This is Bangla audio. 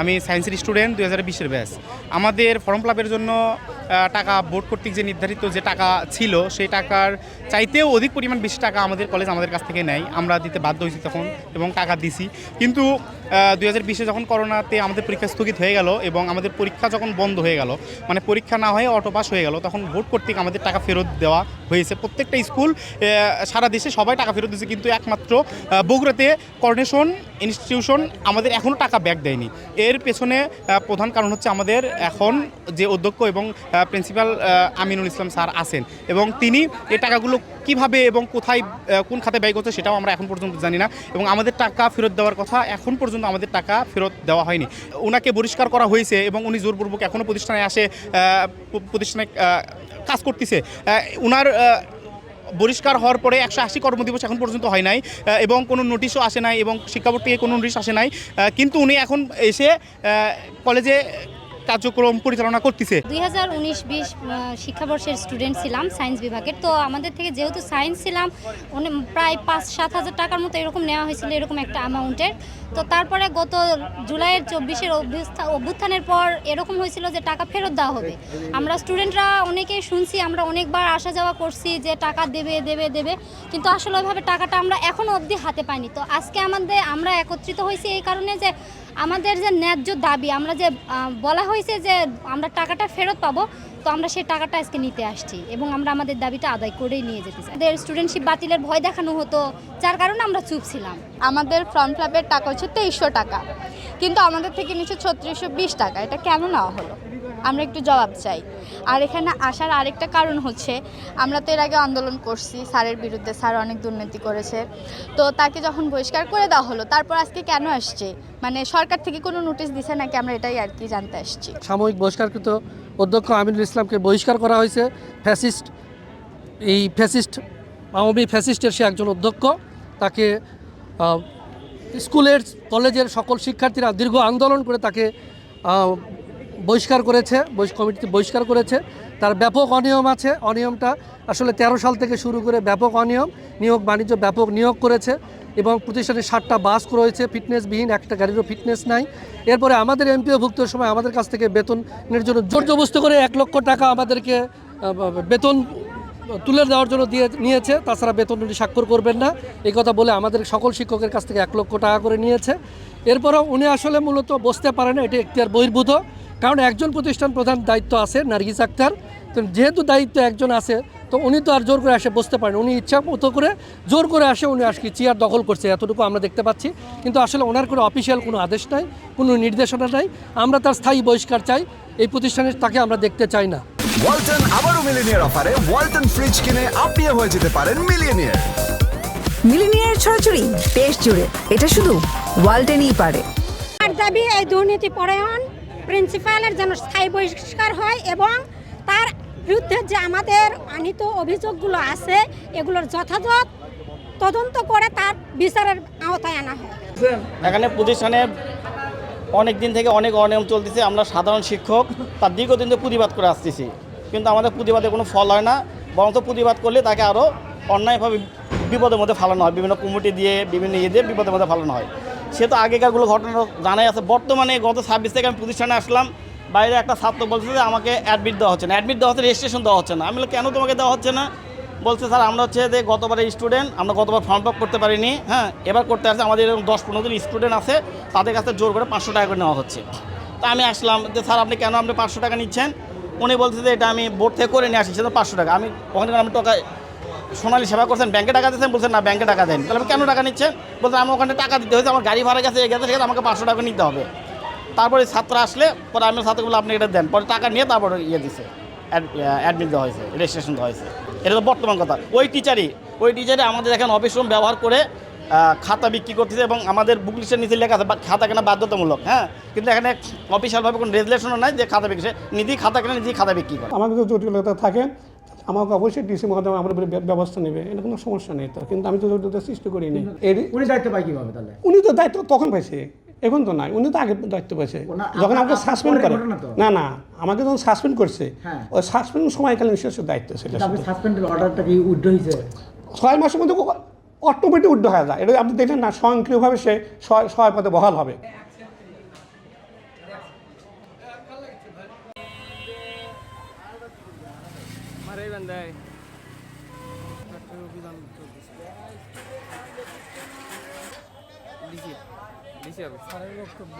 আমি সায়েন্সের স্টুডেন্ট দু হাজার বিশের ব্যাচ আমাদের ফর্ম ফিলাপের জন্য টাকা বোর্ড কর্তৃক যে নির্ধারিত যে টাকা ছিল, সেই টাকার চাইতেও অধিক পরিমাণ বেশি টাকা আমাদের কলেজ আমাদের কাছ থেকে নেয়। আমরা দিতে বাধ্য হয়েছি তখন এবং টাকা দিছি। কিন্তু দুই হাজার বিশে যখন করোনাতে আমাদের পরীক্ষা স্থগিত হয়ে গেল এবং আমাদের পরীক্ষা যখন বন্ধ হয়ে গেল মানে পরীক্ষা না হয়ে অটো পাস হয়ে গেল, তখন বোর্ড কর্তৃক আমাদের টাকা ফেরত দেওয়া হয়েছে। প্রত্যেকটা স্কুল সারা দেশে সবাই টাকা ফেরত দিয়েছে, কিন্তু একমাত্র বগুড়াতে কর্নেশন ইনস্টিটিউশন আমাদের এখনও টাকা ব্যাক দেয়নি। এর পেছনে প্রধান কারণ হচ্ছে আমাদের এখন যে অধ্যক্ষ এবং প্রিন্সিপাল আমিনুল ইসলাম স্যার আছেন এবং তিনি এই টাকাগুলো কীভাবে এবং কোথায় কোন খাতে ব্যয় করছে সেটাও আমরা এখন পর্যন্ত জানি না এবং আমাদের টাকা ফেরত দেওয়ার কথা এখন পর্যন্ত আমাদের টাকা ফেরত দেওয়া হয়নি। ওনাকে বহিষ্কার করা হয়েছে এবং উনি জোরপূর্বক এখনও প্রতিষ্ঠানে আসে প্রতিষ্ঠানে কাজ করতেছে। উনার বহিষ্কার হওয়ার পরে একশো আশি কর্মদিবস এখন পর্যন্ত হয় নাই এবং কোনো নোটিশও আসে নাই, এবং শিক্ষা বোর্ড থেকে কোনো নোটিশ আসে নাই কিন্তু উনি এখন এসে কলেজে কার্যক্রম পরিচালনা করতেছে। দুই হাজার উনিশ বিশ শিক্ষাবর্ষের স্টুডেন্ট ছিলাম সায়েন্স বিভাগের। তো আমাদের থেকে যেহেতু সায়েন্স ছিলাম প্রায় পাঁচ সাত হাজার টাকার মতো এরকম নেওয়া হয়েছিল এরকম একটা অ্যামাউন্টের তো তারপরে গত জুলাইয়ের চব্বিশের অভ্যুত্থা- অভ্যুত্থানের পর এরকম হয়েছিল যে টাকা ফেরত দেওয়া হবে। আমরা স্টুডেন্টরা অনেকেই শুনছি, আমরা অনেকবার আসা যাওয়া করছি যে টাকা দেবে দেবে দেবে। কিন্তু আসলে ওইভাবে টাকাটা আমরা এখনও অবধি হাতে পাইনি। তো আজকে আমাদের, আমরা একত্রিত হয়েছি এই কারণে যে আমাদের যে ন্যায্য দাবি, আমরা যে বলা হয়েছে যে আমরা টাকাটা ফেরত পাবো, তো আমরা সেই টাকাটা আজকে নিতে আসছি এবং আমরা আমাদের দাবিটা আদায় করেই নিয়ে যেতে চাই। আমাদের স্টুডেন্টশিপ বাতিলের ভয় দেখানো হতো, যার কারণে আমরা চুপ ছিলাম। আমাদের ফর্ম ফিলাপের টাকা হচ্ছে তেইশশো টাকা, কিন্তু আমাদের থেকে নিচ্ছে ছত্রিশশো বিশ টাকা, এটা কেন নেওয়া হলো? আমরা একটু জবাব চাই। আর এখানে আসার আরেকটা কারণ হচ্ছে, আমরা তো এর আগে আন্দোলন করছি, স্যারের বিরুদ্ধে স্যার অনেক দুর্নীতি করেছে। তো তাকে যখন বহিষ্কার করে দেওয়া হলো, তারপর আজকে কেন আসছে? মানে সরকার থেকে কোনো নোটিশ দিছে নাকি আমরা এটাই আর কি জানতে আসছি? সাময়িক বহিষ্কারকৃত অধ্যক্ষ আমিনুল ইসলামকে বহিষ্কার করা হয়েছে। ফ্যাসিস্ট, এই ফ্যাসিস্ট, আওয়ামী ফ্যাসিস্টের সে একজন অধ্যক্ষ, তাকে স্কুলের, কলেজের সকল শিক্ষার্থীরা দীর্ঘ আন্দোলন করে তাকে বহিষ্কার করেছে কমিটিতে বহিষ্কার করেছে। তার ব্যাপক অনিয়ম আছে, অনিয়মটা আসলে তেরো সাল থেকে শুরু করে ব্যাপক অনিয়ম, নিয়োগ বাণিজ্য ব্যাপক নিয়োগ করেছে এবং প্রতিষ্ঠানে ষাটটা বাস রয়েছে, ফিটনেসবিহীন, একটা গাড়িরও ফিটনেস নাই। এরপরে আমাদের এমপিও ভুক্ত সময় আমাদের কাছ থেকে বেতনের জন্য জোর জবস্ত করে এক লক্ষ টাকা আমাদেরকে বেতন তুলে দেওয়ার জন্য দিয়ে নিয়েছে। তাছাড়া বেতন উনি স্বাক্ষর করবেন না, এই কথা বলে আমাদের সকল শিক্ষকের কাছ থেকে এক লক্ষ টাকা করে নিয়েছে। এরপরও উনি আসলে মূলত বসতে পারে না, এটি একটি আর বহির্ভূত। কারণ একজন প্রতিষ্ঠান প্রধান দায়িত্ব আছে নার্গিস আক্তার। তো যেহেতু দায়িত্ব একজন আছে তো উনি তো আর জোর করে আসে বসতে পারেন উনি ইচ্ছা মতো করে জোর করে আসে উনি আজকে চেয়ার দখল করছে এতটুকু আমরা দেখতে পাচ্ছি। কিন্তু আসলে ওনার কোনো অফিসিয়াল কোনো আদেশ নাই কোনো নির্দেশনা নাই। আমরা তার স্থায়ী বহিষ্কার চাই এই প্রতিষ্ঠানের তাকে আমরা দেখতে চাই না। ওয়ালটন আবারও মিলিনিয়ার অফারে ওয়ালটন ফ্রিজ কিনে আপনিও হয়ে যেতে পারেন মিলিয়নিয়ার মিলিনিয়ার ছড়াছড়ি দেশ জুড়ে এটা শুধু ওয়ালটেনই পারে। আর দাবি এই দুর্নীতি পরায়ণ? প্রিন্সিপালের যেন স্থায়ী বহিষ্কার হয় এবং তার বিরুদ্ধে যে আমাদের আনিত অভিযোগগুলো আছে, এগুলোর যথাযথ তদন্ত করে তার বিচারের আওতায় আনা হয়। এখানে প্রতিষ্ঠানে অনেক দিন থেকে অনেক অনিয়ম চলতেছে, আমরা সাধারণ শিক্ষক তার দীর্ঘদিন ধরে প্রতিবাদ করে আসতেছি। কিন্তু আমাদের প্রতিবাদে কোনো ফল হয় না, বরঞ্চ প্রতিবাদ করলে তাকে আরও অন্যায়ভাবে বিপদের মধ্যে ফালানো হয়, বিভিন্ন কমিটি দিয়ে, বিভিন্ন ইয়ে দিয়ে বিপদের মধ্যে ফালানো হয়। সে তো আগেকারগুলো ঘটনা জানাই আছে। বর্তমানে গত ছাব্বিশ থেকে আমি প্রতিষ্ঠানে আসলাম বাইরে একটা ছাত্র বলছে যে আমাকে অ্যাডমিট দেওয়া হচ্ছে না। অ্যাডমিট দেওয়া হচ্ছে রেজিস্ট্রেশন দেওয়া হচ্ছে না। আমি বললাম, কেন তোমাকে দেওয়া হচ্ছে না? বলছে স্যার আমরা হচ্ছে যে গতবারের স্টুডেন্ট আমরা গতবার ফর্ম ফিল করতে পারিনি হ্যাঁ? এবার করতে আসছে আমাদের এরকম দশ পনেরো জন স্টুডেন্ট আছে তাদের কাছে জোর করে পাঁচশো টাকা করে নেওয়া হচ্ছে। তা আমি আসলাম যে স্যার আপনি কেন আপনি পাঁচশো টাকা নিচ্ছেন? উনি বলছে যে এটা আমি বোর্ড থেকে করে নিয়ে আসি সেটা পাঁচশো টাকা। আমি ওখানে আমি টাকা সোনালী সেবা করছেন, ব্যাংকে টাকা দিচ্ছেন বলছেন, না, ব্যাংকে টাকা দেন। তাহলে কেন টাকা নিচ্ছেন বলছেন আমি ওখানে টাকা দিতে হয়েছে, আমার গাড়ি ভাড়া গেছে, এ গেছে সেখানে আমাকে পাঁচশো টাকা নিতে হবে। তারপরে ছাত্র আসলে, পরে আমি ছাত্র বলে আপনি এটা দেন। পরে টাকা নিয়ে তারপরে ইয়ে দিছে অ্যাডমিট দেওয়া হয়েছে রেজিস্ট্রেশন দেওয়া হয়েছে। এটা তো বর্তমান কথা। ওই টিচারই ওই টিচারই আমাদের এখানে অফিস রুম ব্যবহার করে খাতা বিক্রি করতেছে এবং আমাদের বুক লিস্টের নিচে লেখা আছে খাতা কেনা বাধ্যতামূলক হ্যাঁ? কিন্তু এখানে অফিসিয়ালভাবে কোনো রেজুলেশনও নাই যে খাতা বিক্রি নিজেই খাতা কেনা, নিজেই খাতা বিক্রি করে। আমাকে তো জটিলতা থাকে আমাকে অবশ্যই ডিসি মহোদয় আমার উপরে ব্যবস্থা নেবে এটা কোনো সমস্যা নেই তো। কিন্তু আমি তো জটিলতা সৃষ্টি করিনি। উনি দায়িত্ব পায় কীভাবে তাহলে? উনি তো দায়িত্ব তখন পাইছে এখন তো নাই। উনি তো আগে দায়িত্ব পাইছে। যখন আমাকে সাসপেন্ড করে না না আমাকে যখন সাসপেন্ড করছে হ্যাঁ। ওই সাসপেন্ড সময়কালীন শেষের দায়িত্ব ছিল ছয় মাসের মধ্যে অটোমেটিক উড্ড হয়ে যায়। এটা আপনি দেখলেন না স্বয়ংক্রিয়ভাবে সে সহায় সহায় পদে বহাল হবে। ভালোই বান দেয় সারের বক্তব্য।